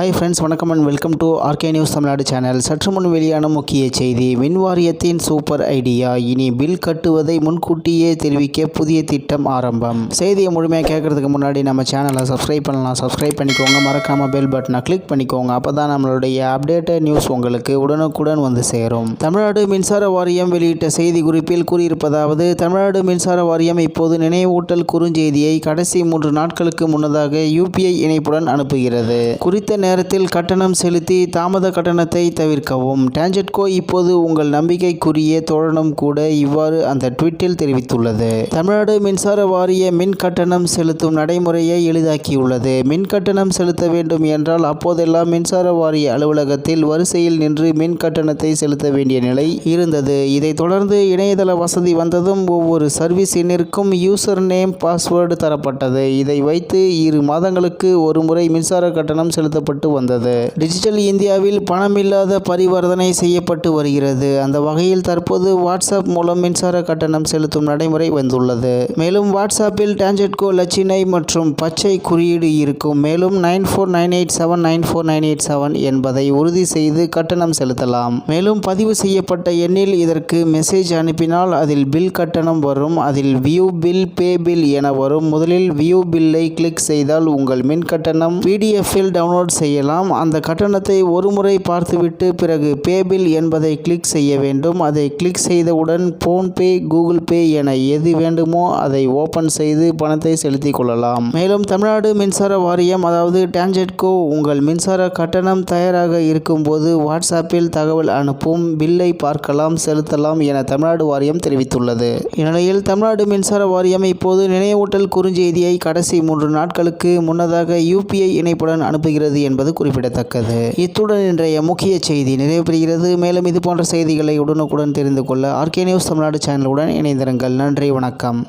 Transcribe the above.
Hi friends வணக்கம் and welcome to RK news Tamil Nadu channel சற்று முன் வெளியான முக்கிய செய்தி. மின் வாரியத்தின் சூப்பர் ஐடியா இனி பில் கட்டுவதை முன்கூட்டியே தெரிவிக்க புதிய திட்டம் ஆரம்பம். செய்தியை முழுமையாக கேட்கறதுக்கு முன்னாடி நம்ம சேனலை சப்ஸ்கிரைப் பண்ணலாம். சப்ஸ்கிரைப் பண்ணிக்கோங்க. மறக்காமல் பெல் பட்டனை கிளிக் பண்ணிக்கோங்க. அப்போ தான் நம்மளுடைய அப்டேட்டட் நியூஸ் உங்களுக்கு உடனுக்குடன் வந்து சேரும். தமிழ்நாடு மின்சார வாரியம் வெளியிட்ட செய்தி குறிப்பில் கூறியிருப்பதாவது தமிழ்நாடு மின்சார வாரியம் இப்போது நினைவூட்டல் குறுஞ்செய்தியை கடைசி மூன்று நாட்களுக்கு முன்னதாக யூபிஐ இணைப்புடன் அனுப்புகிறது. குறித்த நேரத்தில் கட்டணம் செலுத்தி தாமத கட்டணத்தை தவிர்க்கவும். டான்ஜெட்கோ இப்போது உங்கள் நம்பிக்கைக்குரிய தோழனும் கூட இவ்வாறு அந்த ட்விட்டில் தெரிவித்துள்ளது. தமிழ்நாடு மின்சார வாரிய மின் கட்டணம் செலுத்தும் நடைமுறையை எளிதாக்கியுள்ளது. மின் கட்டணம் செலுத்த வேண்டும் என்றால் அப்போதெல்லாம் மின்சார வாரிய அலுவலகத்தில் வரிசையில் நின்று மின் கட்டணத்தை செலுத்த வேண்டிய நிலை இருந்தது. இதைத் தொடர்ந்து இணையதள வசதி வந்ததும் ஒவ்வொரு சர்வீஸ் எண்ணிற்கும் யூசர் நேம் பாஸ்வேர்டு தரப்பட்டது. இதை வைத்து இரு மாதங்களுக்கு ஒரு முறை மின்சார கட்டணம் செலுத்தப்பட்டு வந்தது. டிஜிட்டல் இந்தியாவில் பணமில்லாத பரிவர்த்தனை செய்யப்பட்டு வருகிறது. அந்த வகையில் தற்போது வாட்ஸ்அப் மூலம் மின்சார கட்டணம் செலுத்தும் நடைமுறை வந்துள்ளது. மேலும் வாட்ஸ்அப்பில் டான்ஜெட்கோ லட்சினை மற்றும் பச்சை குறியீடு இருக்கும். மேலும் nine four nine eight seven nine four nine eight seven என்பதை உறுதி செய்து கட்டணம் செலுத்தலாம். மேலும் பதிவு செய்யப்பட்ட எண்ணில் இதற்கு மெசேஜ் அனுப்பினால் அதில் பில் கட்டணம் வரும். அதில் வியூ பில் பே பில் என வரும். முதலில் வியூ பில்லை கிளிக் செய்தால் உங்கள் மின் கட்டணம் பிடிஎஃப்பில் டவுன்லோட் செய்யலாம். அந்த கட்டணத்தை ஒருமுறை பார்த்துவிட்டு பிறகு பேபில் என்பதை கிளிக் செய்ய வேண்டும். அதை கிளிக் செய்தவுடன் ஃபோன்பே கூகுள் பே என எது வேண்டுமோ அதை ஓபன் செய்து பணத்தை செலுத்திக் கொள்ளலாம். மேலும் தமிழ்நாடு மின்சார வாரியம் அதாவது டான்ஜெட்கோ உங்கள் மின்சார கட்டணம் தயாராக இருக்கும்போது வாட்ஸ்அப்பில் தகவல் அனுப்பும். பில்லை பார்க்கலாம் செலுத்தலாம் என தமிழ்நாடு வாரியம் தெரிவித்துள்ளது. இந்நிலையில் தமிழ்நாடு மின்சார வாரியம் இப்போது நினைவூட்டல் குறுஞ்செய்தியை கடைசி மூன்று நாட்களுக்கு முன்னதாக யூபிஐ இணைப்புடன் அனுப்புகிறது என்பது குறிப்பிடத்தக்கது. இத்துடன் இன்றைய முக்கிய செய்தி நிறைவு பெறுகிறது மேலும் இது போன்ற செய்திகளை உடனுக்குடன் தெரிந்து கொள்ள ஆர்கே நியூஸ் தமிழ்நாடு சேனலுடன் இணைந்திருங்கள். நன்றி வணக்கம்.